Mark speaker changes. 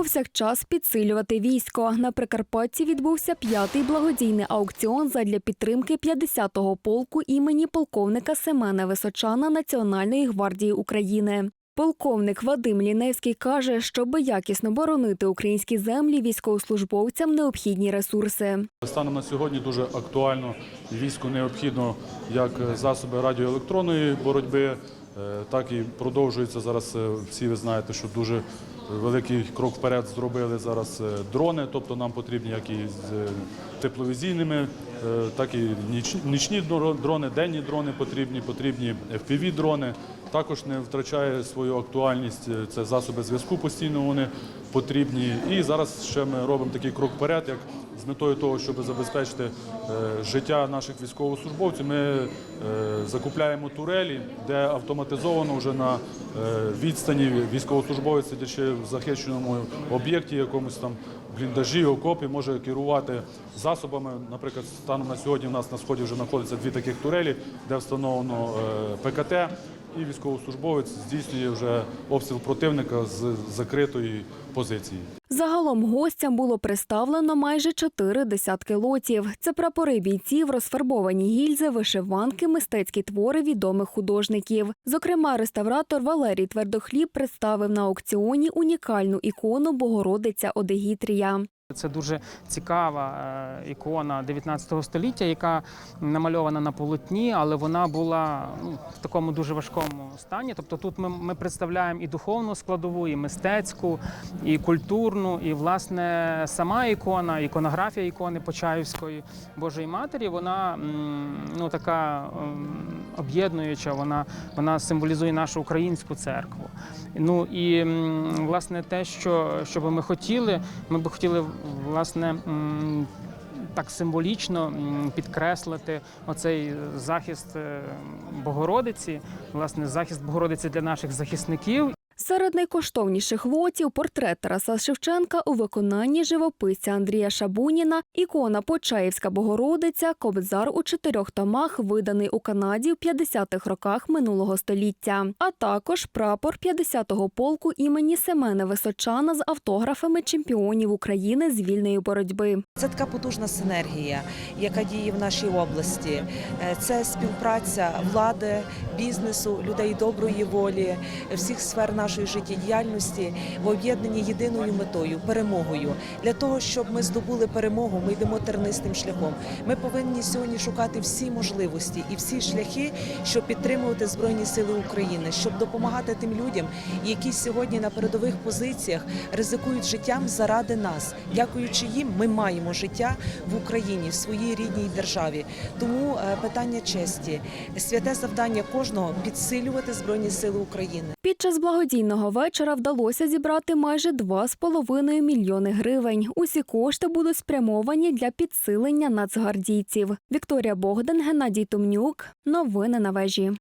Speaker 1: Повсякчас підсилювати військо. На Прикарпатті відбувся п'ятий благодійний аукціон задля підтримки 50-го полку імені полковника Семена Височана Національної гвардії України. Полковник Вадим Ліневський каже, щоби якісно боронити українські землі, військовослужбовцям необхідні ресурси.
Speaker 2: Станом на сьогодні дуже актуально війську необхідно як засоби радіоелектронної боротьби, е, так і продовжується зараз. е, Всі ви знаєте, що дуже великий крок вперед зробили зараз е, дрони, тобто нам потрібні як і з е, тепловізійними, е, так і ніч- нічні дрони, денні дрони потрібні, потрібні fpv дрони. Також не втрачає свою актуальність. е, Це засоби зв'язку постійно вони потрібні. І зараз ще ми робимо такий крок вперед, як з метою того, щоб забезпечити е, життя наших військовослужбовців, ми е, закупляємо турелі, де автоматизовано вже на відстані військовослужбовець, сидячи в захищеному об'єкті, якомусь там бліндажі, окопі, може керувати засобами. Наприклад, станом на сьогодні в нас на сході вже знаходиться дві таких турелі, де встановлено е, ПКТ. І військовослужбовець здійснює вже обстріл противника з закритої позиції.
Speaker 1: Загалом гостям було представлено майже чотири десятки лотів. Це прапори бійців, розфарбовані гільзи, вишиванки, мистецькі твори відомих художників. Зокрема, реставратор Валерій Твердохліб представив на аукціоні унікальну ікону Богородиця Одегітрія.
Speaker 3: Це дуже цікава е, ікона 19 століття, яка намальована на полотні, але вона була ну, в такому дуже важкому стані. Тобто тут ми, ми представляємо і духовну складову, і мистецьку, і культурну, і власне сама ікона, іконографія ікони Почаївської Божої Матері, вона ну така об'єднуюча, вона, вона символізує нашу українську церкву. Ну і власне те, що, що би ми хотіли, ми би хотіли власне. Так символічно підкреслити оцей захист е, Богородиці, власне, захист Богородиці для наших захисників
Speaker 1: Серед найкоштовніших лотів портрет Тараса Шевченка у виконанні живописця Андрія Шабуніна, ікона Почаївська Богородиця, кобзар у чотирьох томах, виданий у Канаді в 50-х роках минулого століття, а також прапор 50-го полку імені Семена Височана з автографами чемпіонів України з вільної боротьби.
Speaker 4: Це така потужна синергія, яка діє в нашій області. Е, Це співпраця влади, бізнесу, людей доброї волі, всіх сфер нашої життєдіяльності в об'єднанні єдиною метою перемогою. Для того, щоб ми здобули перемогу, ми йдемо тернистим шляхом. Ми повинні сьогодні шукати всі можливості і всі шляхи, щоб підтримувати збройні сили України, щоб допомагати тим людям, які сьогодні на передових позиціях ризикують життям заради нас. Дякуючи їм, ми маємо життя в Україні, в своїй рідній державі. Тому е, питання честі, святе завдання кожного підсилювати збройні сили України.
Speaker 1: Під час благодійного вечора вдалося зібрати майже 2,5 мільйони гривень. Усі кошти будуть спрямовані для підсилення нацгвардійців. Вікторія Богдан, Геннадій Тумнюк, Новини на вежі.